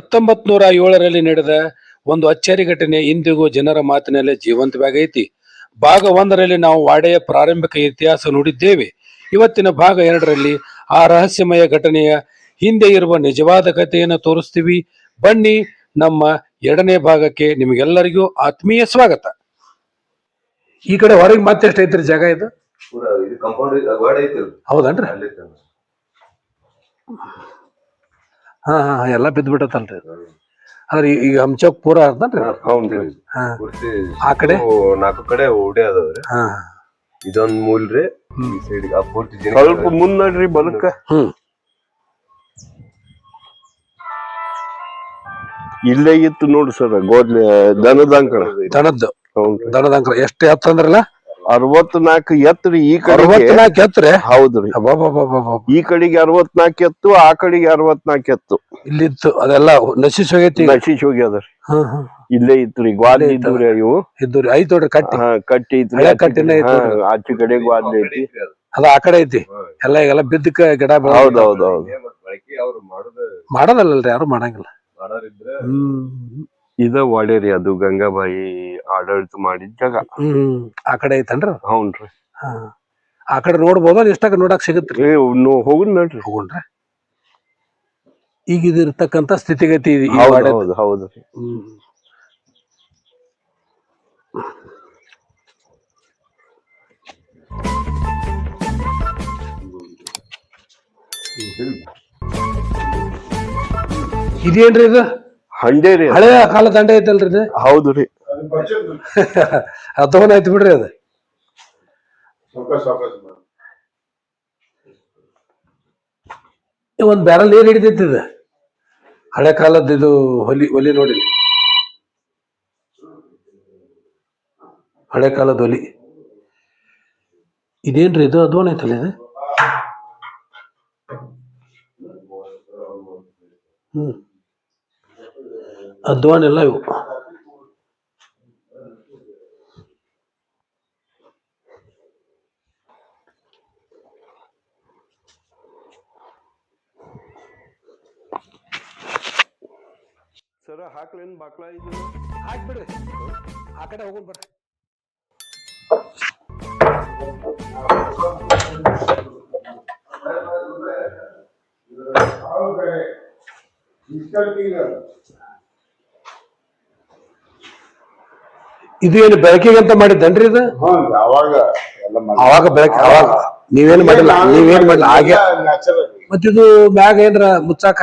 ಹತ್ತೊಂಬತ್ ನೂರ ಏಳರಲ್ಲಿ ನಡೆದ ಒಂದು ಅಚ್ಚರಿ ಘಟನೆ ಇಂದಿಗೂ ಜನರ ಮಾತಿನಲ್ಲೇ ಜೀವಂತವಾಗೈತಿ. ಭಾಗ ಒಂದರಲ್ಲಿ ನಾವು ವಾಡೆಯ ಪ್ರಾರಂಭಿಕ ಇತಿಹಾಸ ನೋಡಿದ್ದೇವೆ. ಇವತ್ತಿನ ಭಾಗ ಎರಡರಲ್ಲಿ ಆ ರಹಸ್ಯಮಯ ಘಟನೆಯ ಹಿಂದೆ ಇರುವ ನಿಜವಾದ ಕಥೆಯನ್ನು ತೋರಿಸ್ತೀವಿ. ಬನ್ನಿ ನಮ್ಮ ಎರಡನೇ ಭಾಗಕ್ಕೆ ನಿಮಗೆಲ್ಲರಿಗೂ ಆತ್ಮೀಯ ಸ್ವಾಗತ. ಈ ಕಡೆ ಹೊರಗೆ ಮತ್ತೆ ಎಷ್ಟೈತ್ರಿ ಜಾಗ ಇದು? ಹೌದನ್ರಿ? ಹಾ ಹಾ ಹಾ, ಎಲ್ಲ ಬಿದ್ದ ಬಿಟ್ಟತಲ್ರಿ ಆದ್ರೆ ಈ- ಈಗ ಹಂಚೋಕ್ ಪೂರ ಅರ್ಧನ್ರಿ ಹೌನ್ರಿ ಹಾ. ಪೂರ್ತಿ ಆ ಕಡೆ? ಇವು ನಾಲ್ಕು ಕಡೆ ಓಡಿ ಅದಾವ್ರಿ. ಹಾ. ಇದೊಂದ್ ಮೂಲ್ರಿ ಈ ಸೈಡ್ ಆ ಪೂರ್ತಿ ಜನ ಸ್ವಲ್ಪ ಮುಂದ್ ನಡ್ರಿ ಬಲಕ್ಕ ಹ್ಮ್. ಇಲ್ಲೇ ಇತ್ತು ನೋಡ್ರಿ ಸರ್ ಗೋದ್ಲಿ ದನದ ಅಂಕಣ. ದನದ್ದು. ದನದ ಅಂಕಣ. ಎಷ್ಟು ಎತ್ತ ಅಂದ್ರಲ್ಲ ಅರವತ್ನಾಲ್ಕು ಎತ್ರಿ ಈ ಕಡೆಗೆ ಅರವತ್ನಾಲ್ಕು ಎತ್ರೆ? ಹೌದ್ರಿ. ಈ ಕಡೆಗೆ ಅರವತ್ನಾಲ್ಕು ಎತ್ತು ಆ ಕಡೆಗೆ ಅರವತ್ನಾಲ್ಕು ಎತ್ತು. ಇಲ್ಲಿತ್ತು ಅದೆಲ್ಲ ನಶಿಸ್ ಹೋಗೈತಿ ನಶಿಸಿ ನಶಿಸ್ ಹೋಗ್ಯದ್ರಿ. ಹ್ಮ್ ಹ್ಮ್ ಇಲ್ಲೇ ಇತ್ರಿ ಗ್ವಾಲಿ ಇಲ್ಲೇ ಇವು ಇದ್ದು ರೀ ಐತ್ ನೋಡ್ರಿ ಕಟ್ಟಿ. ಹಾ ಕಟ್ಟಿ ಐತ್ರಿ ಹಳೆ ಆಚೆ ಕಟ್ಟಿನ ಕಡೆ- ಐತಿ ಹಾ, ಆಚೆ ಕಡೆ ಗ್ವಾದ್ಲಿ ಐತಿ. ಅದ ಆ ಕಡೆ ಐತಿ. ಎಲ್ಲ ಈಗೆಲ್ಲ ಬಿದ್ದಕ್ಕ ಗಿಡ ಬೆಳ ಹೌದ್ ಹೌದ್. ಹೌದ್ ಬಳಕೆ ಅವ್ರು ಮಾಡೋದ ಮಾಡೋದಲ್ಲಲ್ರಿ ಯಾರು ಮಾಡಂಗಿಲ್ಲ. ಮಾಡೋರಿದ್ರೆ ಹ್ಮ್. ಇದ ವಾಡೇರಿ ಅದು ಗಂಗಾಬಾಯಿ. ಆಡಳಿತ ಮಾಡಿದ ಜಾಗ. ಹ್ಮ್ ಆ ಕಡೆ ಐತನ್ರಿ? ಹೌನ್ರಿ. ಹಾ. ಆ ಕಡೆ ನೋಡ್ಬೋದು ಎಷ್ಟಾಗ ನೋಡಕ್ ಸಿಗತ್ರಿ? ಏ ನೋಡ್ರಿ ನಡ್ರಿ ಹೋಗುಣ್ರಿ ಈಗ ಇದಿರ್ತಕ್ಕಂತ ಸ್ಥಿತಿಗತಿ ಇದು ಈ ಹೌದ್ ಹೌದ್. ಹೌದ್ರಿ ಹ್ಮ್. ಇದೇನ್ರಿ ಇದು? ಹಂಡೆ ರೀ ಹಳೆಯ ಕಾಲ ದಂಡ ಐತಲ್ರಿ ಇದು? ಹೌದ್ರಿ ಅರ್ಥವನ್ನ ಆಯ್ತು ಬಿಡ್ರಿ ಅದು. ಒಂದು ಬ್ಯಾರಲ್ ನೀರ್ ಹಿಡಿದಿತ್ತು ಇದು. ಹಳೆ ಕಾಲದ ಇದು ಹೊಲಿ ಒಲಿ ನೋಡಿ. ಹಳೆ ಕಾಲದ ಒಲಿ. ಇದೇನ್ರಿ ಇದು? ಅದ್ವಾನ ಐತಲ್ಲ ಇದು? ಹ್ಮ್. ಅದ್ವಾನ್ ಎಲ್ಲ ಇವು ಸರ ಬಾಕ್ಲ ಇದು. ಹಾಕ್ಬಿಡ್ರಿ ಆ ಕಡೆ ಹೋಗೋಣ ಬರ್ರಿ. ಇದು ಏನು ಬೆಳಕಿಗೆ ಅಂತ ಮಾಡಿದ್ದನ್ರಿ ಇದು? ಅವಾಗ ಅವಾಗ ಬೆಳಕು ಅವಾಗ. ನೀವೇನ್ ಮಾಡಿಲ್ಲ ನೀವೇನ್ ಮಾಡಿಲ್ಲ ಹಾಗೆ. ಮತ್ತಿದು ಮ್ಯಾಗ ಏನ್ರ ಮುಚ್ಚಾಕ?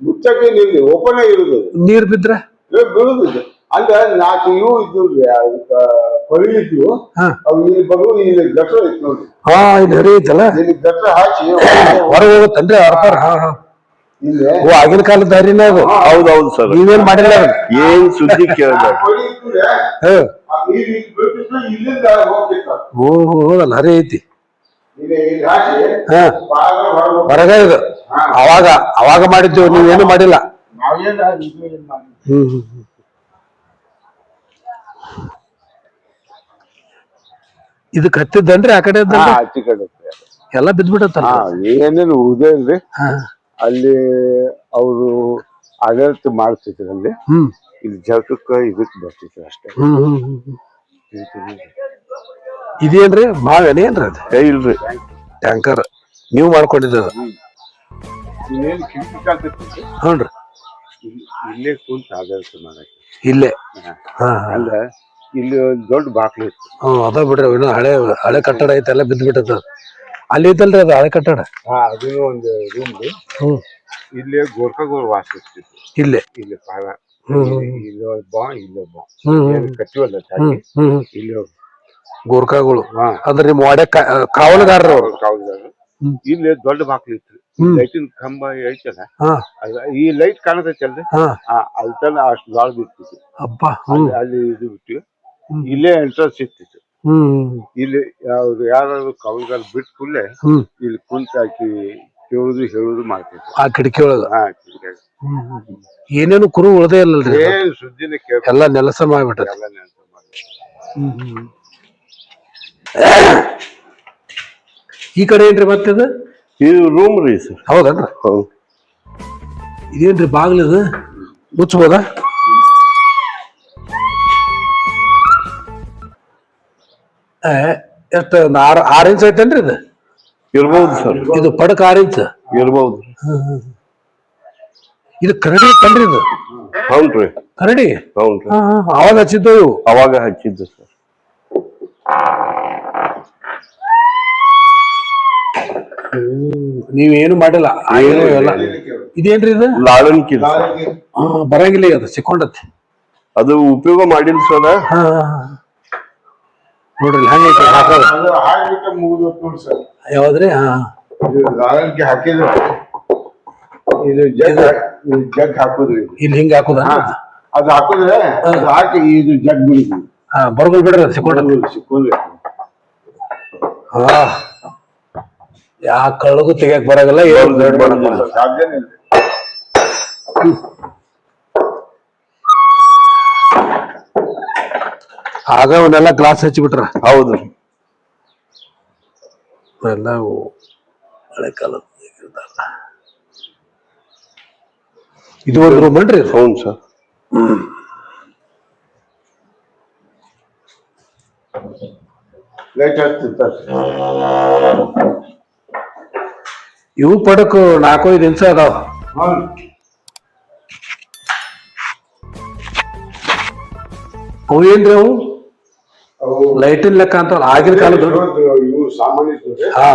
ಮುಚ್ಚಕ್ಕೆ ಓಪನ್ ಆಗಿರೋದು ನೀರ್ ಬಿದ್ರ? ಬೀಳುದು. ಅಂದ್ರೆ ನಾಲ್ಕು ಇವು ಇದ್ದು ಕೊಳಿ ಇದ್ವು. ಹಾ. ಅವು ಇಲ್ಲಿ ಬರು ಇಲ್ಲಿ ಗಟ್ರ ಇತ್ತು ನೋಡ್ರಿ ಹಾ ಇಲ್ಲಿ ಹರಿ ಐತಲ್ಲ? ಇಲ್ಲಿ ಗಟ್ರ ಹಾಕಿ ಹೊರಗೆ ಹೋಗುತ್ತನ್ರಿ ಅರ್ಪರ್ ಹಾ ಹಾ. ಇಲ್ಲಿ. ಓ ಆಗಿನ ಕಾಲದ ದಾರಿನ ಅದು. ಹೌದು ಹೌದು ಸರ್. ನೀವೇನ್ ಮಾಡಿಲ್ಲ? ಏನ್ ಸುದ್ದಿ ಕೇಳಿದ್ರೆ ಓ ಹೌದಲ್ಲ ಹರಿ ಐತಿ. ಇಲ್ಲಿ ಇಲ್ಲಿ ಹಾಕಿ ಹಾ. ಬಾಳ ಹೊರಗೆ ಇದು ಅವಾಗ ಅವಾಗ ಮಾಡಿದ್ದೇವೆ ನೀವೇನು ಮಾಡಿಲ್ಲ. ಇದು ಕತ್ತಿದ್ದನ್ರಿ ಆ ಕಡೆ ಕಡೆ ಎಲ್ಲ ಬಿದ್ದ್ಬಿಟ್ಟತ್ತಲ್ಲ ಹಾ ಏನೇನು ಹಾ ಅಲ್ಲಿ ಅವರು ಆಡಳಿತ ಮಾಡ್ತಿದ್ರಲ್ಲಿ ಹ್ಮ್ ಇಲ್ಲಿ ಜಗಕ್ಕ ಇದಕ್ಕೆ ಬರ್ತಿದ್ರು ಅಷ್ಟೇ. ಇದೇನ್ರಿ ಮಾವೇನ ಏನ್ರಿ ಅದು ಇಲ್ರಿ ಟ್ಯಾಂಕರ್ ನೀವು ಮಾಡ್ಕೊಂಡಿದ್ದ ಹ್ಞೂ ರೀ ಇಲ್ಲಿ- ಕುಂತ ಆಡಳಿತ ಮಾಡಕ್ಕೆ. ಇಲ್ಲೇ. ಹಾ. ಹಾ. ಅಲ್ಲ ಇಲ್ಲಿ ಒಂದ್ ದೊಡ್ಡ ಬಾಕ್ಲು ಇತ್ತು. ಹ್ಮ್ ಅದ ಬಿಡ್ರಿ ಇನ್ನು ಹಳೆ ಹಳೆ ಕಟ್ಟಡ ಐತೆ ಎಲ್ಲ ಬಿದ್ದು ಬಿಟ್ಟದ ಅಲ್ಲಿ ಐತಲ್ರಿ ಅದು ಹಳೆ ಕಟ್ಟಡ? ಆ ಅದು ಒಂದು ರೂಮ್ ಹ್ಮ್. ಇಲ್ಲೇ ಗೋರ್ಖಗಳು ವಾಸ ಇರ್ತಿತ್ತು. ಇಲ್ಲೇ? ಇಲ್ಲಿ ಪಾಲ. ಹ್ಮ್ ಹ್ಮ್. ಇಲ್ಲಿ ಒಬ್ಬ ಬಾ ಇಲ್ಲೊಬ್ಬ ಹ್ಮ್ ಹ್ಮ್. ಏನು ಕಟ್ಟಿವಲ್ಲ ಹ್ಮ್ ಹ್ಮ್ ಇಲ್ಲಿ ಒಬ್ಬ. ಗೋರ್ಖಾಗಳು ಹಾ. ಅಂದ್ರೆ ನಿಮ್ಮ ವಾಡೆ ಕಾವಲುಗಾರರು ಅವ್ರು. ಇಲ್ಲಿ ದೊಡ್ಡ ಬಾಕ್ಲು ಇತ್ತು. ಲೈಟಿನ ಕಂಬ ಐತಲ್ಲ? ಈ ಲೈಟ್ ಕಾಣತೈತಲ್ರಿ ಅಲ್ಲಿ ತನ ಅಷ್ಟು ಲಾಳ್ ಬಿಡ್ತಿತ್ತು ಅಲ್ಲಿ ಇದು ಬಿಟ್ಟು ಇಲ್ಲೇ ಎಂಟ್ರೆನ್ಸ್ ಇರ್ತಿತ್ತು ಇಲ್ಲಿ ಅವ್ರು ಯಾರು ಕವಲ್ಗಾಲ್ ಬಿಟ್ಟು ಕೂಡಲೇ ಇಲ್ಲಿ ಕುಂತ ಹಾಕಿ ಕೇಳುದು ಹೇಳುದು ಮಾಡ್ತಿದ್ರು. ಆ ಕಿಟಕಿ ಒಳಗ. ಏನೇನು ಕುರು ಉಳದೇ ಇಲ್ಲಲ್ರಿ. ಏನ್ ಸುದ್ದಿನ ಕೇಳ ಎಲ್ಲ ನೆಲಸ ಮಾಡ್ಬಿಟ್ಟ ಎಲ್ಲ ನೆಲಸ ಮಾಡಿ ಈ ಕಡೆ ಏನ್ರಿ ಮತ್ತಿದ? ಇದು ರೂಮ್ ರೀ ಸರ್. ಹೌದನ್ರಿ? ಹೌದ್. ಇದೇನ್ರಿ ಬಾಗ್ಲಿದು? ಮುಚ್ಚಬೋದಾ? ಎಷ್ಟು ಒಂದ್ ಆರ್ ಆರ್ ಇಂಚ್ ಐತೇನ್ರಿ ಇದು? ಇರ್ಬೋದು ಸರ್. ಇದು ಪಡಕ್ ಆರು ಇಂಚ್ ಇರ್ಬೋದು. ಇದು ಕರಡಿ ಕಂಡ್ರಿ ಇದು? ಹೌನ್ರಿ ಕರಡಿ ಅವಾಗ ಹಚ್ಚಿದ್ದು ಇವು? ಅವಾಗ ಹಚ್ಚಿದ್ದು ಸರ್. ನೀವೇನು ಮಾಡಿಲ್ಲ ಆಗಿರೋ ಎಲ್ಲ. ಇದೇನ್ರಿ ಇದು? ಲಾಳನ್ಕಿ ಹಾ, ಬರಂಗಿಲ್ಲ ಈಗ ಅದು ಸಿಕ್ಕೊಂಡತ್ತೆ. ಅದು ಉಪಯೋಗ ಮಾಡಿಲ್ಲ ಸರ್. ಹಾ ಹಾ, ಹಾ. ನೋಡ್ರಿ ಹಂಗೈತಿ ಹಾಕೋದು ಅದು ಹಾಕ್ಬಿಟ್ಟು ಮುಗಿದು ನೋಡಿ ಸರ್. ಯಾವ್ದ್ರಿ? ಹಾ. ಇದು ದಾಳನ್ಗೆ ಹಾಕಿದ್ರೆ. ಇದು ಜಗ್ ಇದು ಜಗ್ ಹಾಕುದ್ರಿ ಇಲ್ಲಿ ಹಿಂಗ ಹಾಕೋದ? ಹಾ ಅದು ಹಾಕಿದ್ರೆ ಅದು ಹಾಕಿ ಇದು ಜಗ್ ಬಿಡಿದ್ವಿ ಬರ್ಗೋಲ್ ಬಿಡ್ರಿ ಅದು ಸಿಕ್ಕೊಂಡ್ರಿ. ಸಿಕ್ಕೋದ್ರಿ ಹಾ ಯಾ ಕಳ್ಳಗೂ ತೆಗಿಯಕ್ ಬರಾಗಲ್ಲ ಏನು ದೊಡ್ಡ ಮಾಡಲ್ಲ ಸಾಧ್ಯನೇ ಇಲ್ಲ. ಆಗ ಅವನ್ನೆಲ್ಲ ಗ್ಲಾಸ್ ಹಚ್ಚಿಬಿಟ್ರ? ಹೌದು. ಎಲ್ಲ ಹಳೆ ಕಾಲದ ಇದುವರೆಗೂ ಇದು ಒಂದು ರೂಮ್ ಅನ್ರಿ ಇದು? ಹೌನ್ ಸರ್. ಲೈಟ್ ಹಚ್ತಿರ್ತಾರೆ ಇವು ಪಡಕು ನಾಲ್ಕೈದು ಇಂಚ ಅದಾವ. ಅವು ಏನ್ರಿ ಅವು? ಲೈಟಿನ ಲೆಕ್ಕ ಅಂತ ಆಗಿನ ಕಾಲದ ಇವು ಸಾಮಾನ್ಯ. ಹಾ.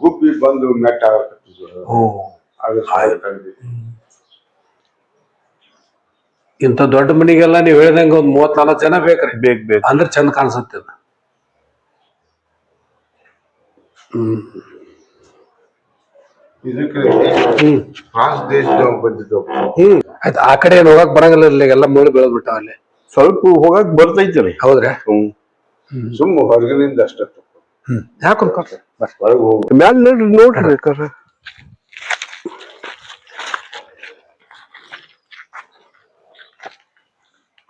ಗುಬ್ಬಿ ಬಂದು ಮೆಟ್ಟ ಇಂತ ದೊಡ್ಡ ಮನಿಗೆಲ್ಲ ನೀವ್ ಹೇಳ್ದಂಗ ಒಂದ್ ಮೂವತ್ ನಾಲ್ಕು ಜನ ಬೇಕ್ರಿ. ಬೇಕ್ ಬೇಕು. ಅಂದ್ರೆ ಚಂದ ಕಾಣಿಸುತ್ತೆ ಹ್ಮ್. ಇದಕ್ಕೆ ಹ್ಮ್ ಫ್ರಾನ್ಸ್ ದೇಶದವ್ ಬಂದಿದ್ದವು ಹ್ಮ್. ಆಯ್ತು ಆ ಕಡೆ ಏನ್ ಹೋಗಕ್ ಬರಂಗಿಲ್ಲ ಇಲ್ಲಿ ಎಲ್ಲ ಮುಳ್ಳು ಬೆಳೆದ್ ಬಿಟ್ಟಾವ ಅಲ್ಲಿ. ಸ್ವಲ್ಪ ಹೋಗಕ್ ಬರ್ತೈತಿ ಹೌದ್ರಾ? ಹ್ಮ್. ಸುಮ್ಮ ಹೊರಗಿನಿಂದ ಅಷ್ಟೇ ಹ್ಮ್. ಯಾಕೆ ಒಳಗೆ ಹೋಗ್ಬೇಕು ಮ್ಯಾಲ ನೋಡ್ರಿ ನೋಡ್ರಿ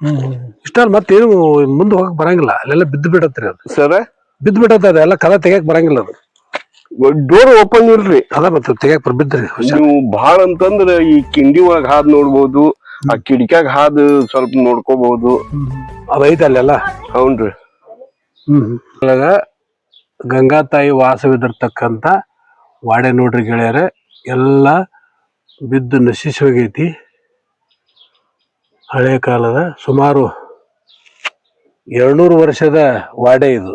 ಹ್ಮ್ ಇಷ್ಟ ಮತ್ತೇನು ಮುಂದೆ ಹೋಗಕ್ ಬರಂಗಿಲ್ಲ ಅಲ್ಲೆಲ್ಲ ಬಿದ್ದು ಬಿಡತ್ರಿ ಅದು. ಸರ? ಬಿದ್ದು ಬಿಡತ್ತ ಅದೆಲ್ಲ ಕದ ತೆಗಿಯಕ್ ಬರಂಗಿಲ್ಲ ಅದು. ಡೋರ್ ಓಪನ್ ಇರ್ರಿ ಅದ ಮತ್ತೆ ತೆಗಿಯಕ್ ಬರ್ಬಿದ್ರಿ ನೀವು ಬಹಳ ಅಂತಂದ್ರ ಈ ಕಿಂಡಿ ಒಳಗ್ ಹಾದ್ ನೋಡ್ಬೋದು ಆ ಕಿಡಿಕ್ಯಾಗ ಹಾದ್ ಸ್ವಲ್ಪ ನೋಡ್ಕೋಬಹುದು. ಅದೈತೆ ಐತೆ ಅಲ್ಲೆಲ್ಲ ಹೌನ್ರಿ. ಹ್ಮ್ ಒಳಗ ಗಂಗಾ ತಾಯಿ ವಾಸವಿದಿರ್ತಕ್ಕಂತ ವಾಡೆ ನೋಡ್ರಿ ಗೆಳೆಯರ ಎಲ್ಲ ಬಿದ್ದು ನಶಿಸಿ ಹೋಗೈತಿ. ಹಳೆ ಕಾಲದ ಸುಮಾರು ಎರಡ್ನೂರು ವರ್ಷದ ವಾಡೆ ಇದು.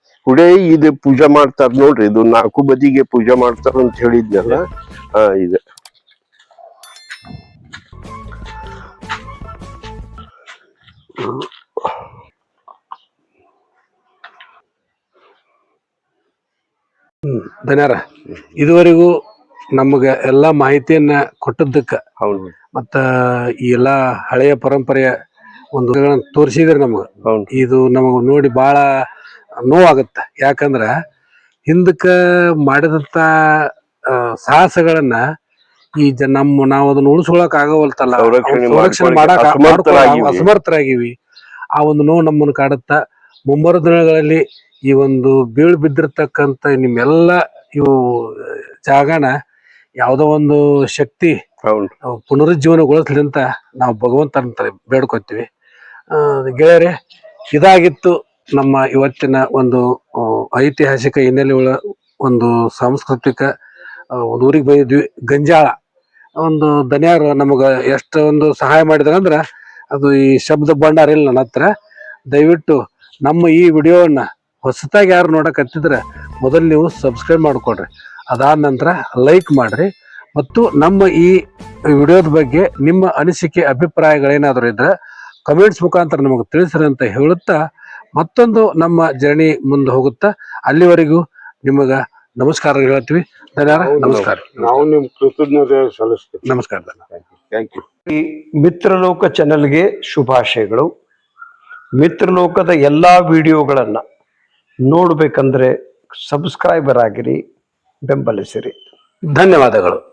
ಹುಡೇ ಇದು ಪೂಜೆ ಮಾಡ್ತಾರ ನೋಡ್ರಿ ಇದು ನಾಲ್ಕು ಬದಿಗೆ ಪೂಜೆ ಮಾಡ್ತಾರ ಅಂತ ಹೇಳಿದ್ನಲ್ಲ? ಹಾ ಇದೆ. ಧನ್ಯರ. ಇದುವರೆಗೂ ನಮಗೆ ಎಲ್ಲಾ ಮಾಹಿತಿಯನ್ನ ಕೊಟ್ಟದ್ದಕ್ಕ ಹೌದು ಮತ್ತ ಈ ಎಲ್ಲಾ ಹಳೆಯ ಪರಂಪರೆಯ ಒಂದು ತೋರಿಸಿದ್ರೆ ನಮಗ. ಇದು ನಮಗ ನೋಡಿ ಬಹಳ ನೋವಾಗತ್ತ. ಯಾಕಂದ್ರ ಹಿಂದಕ್ಕೆ ಮಾಡಿದಂತ ಆ, ಸಾಹಸಗಳನ್ನ ಈ ಜ ನಮ್ಮ ನಾವು ಅದನ್ನ ಉಳಿಸ್ಕೊಳಕ್ ಆಗವಲ್ತಲ್ಲ ಸಂರಕ್ಷಣೆ ಮಾಡಕ್ ಅಸಮರ್ಥರಾಗಿವಿ. ಆ ಒಂದು ನೋವು ನಮ್ಮನ್ನು ಕಾಡುತ್ತ ಮುಂಬರೋ ದಿನಗಳಲ್ಲಿ ಈ ಒಂದು ಬೀಳ್ ಬಿದ್ದಿರ್ತಕ್ಕಂತ ನಿಮ್ಮೆಲ್ಲ ಇವು ಜಾಗನ ಯಾವುದೋ ಒಂದು ಶಕ್ತಿ ಪುನರುಜ್ಜೀವನಗೊಳಿಸ್ಲಿಂತ ನಾವು ಭಗವಂತನ ಬೇಡ್ಕೊತೀವಿ. ಗೆಳೆಯರೇ ಇದಾಗಿತ್ತು. ನಮ್ಮ ಇವತ್ತಿನ ಒಂದು ಐತಿಹಾಸಿಕ ಹಿನ್ನೆಲೆ ಉಳ ಒಂದು ಸಾಂಸ್ಕೃತಿಕ ಒಂದು ಊರಿಗೆ ಬಂದಿದ್ವಿ. ಗಂಜಾಳ. ಒಂದು ದನಿಯಾರು ನಮಗೆ ಎಷ್ಟು ಒಂದು ಸಹಾಯ ಮಾಡಿದ್ರ ಅಂದ್ರ, ಅದು ಈ ಶಬ್ದ ಭಂಡಾರ ಇಲ್ಲ ನನ್ನ ಹತ್ರ. ದಯವಿಟ್ಟು ನಮ್ಮ ಈ ವಿಡಿಯೋವನ್ನು ಹೊಸತಾಗಿ ಯಾರು ನೋಡಕತ್ತಿದ್ರೆ, ಮೊದಲು ನೀವು ಸಬ್ಸ್ಕ್ರೈಬ್ ಮಾಡಿಕೊಡ್ರಿ ಅದಾದ ನಂತರ ಲೈಕ್ ಮಾಡಿರಿ. ಮತ್ತು ನಮ್ಮ ಈ ವಿಡಿಯೋದ ಬಗ್ಗೆ ನಿಮ್ಮ ಅನಿಸಿಕೆ, ಅಭಿಪ್ರಾಯಗಳೇನಾದರೂ ಇದ್ರೆ, ಕಮೆಂಟ್ಸ್ ಮುಖಾಂತರ ನಮಗೆ ತಿಳಿಸ್ರಿ ಅಂತ ಹೇಳುತ್ತಾ ಮತ್ತೊಂದು ನಮ್ಮ ಜರ್ನಿ ಮುಂದೆ ಹೋಗುತ್ತಾ ಅಲ್ಲಿವರೆಗೂ ನಿಮಗ ನಮಸ್ಕಾರ ಹೇಳ್ತೀವಿ. ಧನ್ಯವಾದ. ನಮಸ್ಕಾರ. ನಾವು ನಿಮ್ ಕೃತಜ್ಞತೆ ಸಲ್ಲಿಸ್ತೀವಿ. ನಮಸ್ಕಾರ ಥ್ಯಾಂಕ್ ಯು ಈ ಮಿತ್ರಲೋಕ ಚಾನೆಲ್ಗೆ ಶುಭಾಶಯಗಳು. ಮಿತ್ರಲೋಕದ ಎಲ್ಲಾ ವಿಡಿಯೋಗಳನ್ನ ನೋಡ್ಬೇಕಂದ್ರೆ ಸಬ್ಸ್ಕ್ರೈಬರ್ ಆಗಿರಿ ಬೆಂಬಲಿಸಿರಿ. ಧನ್ಯವಾದಗಳು.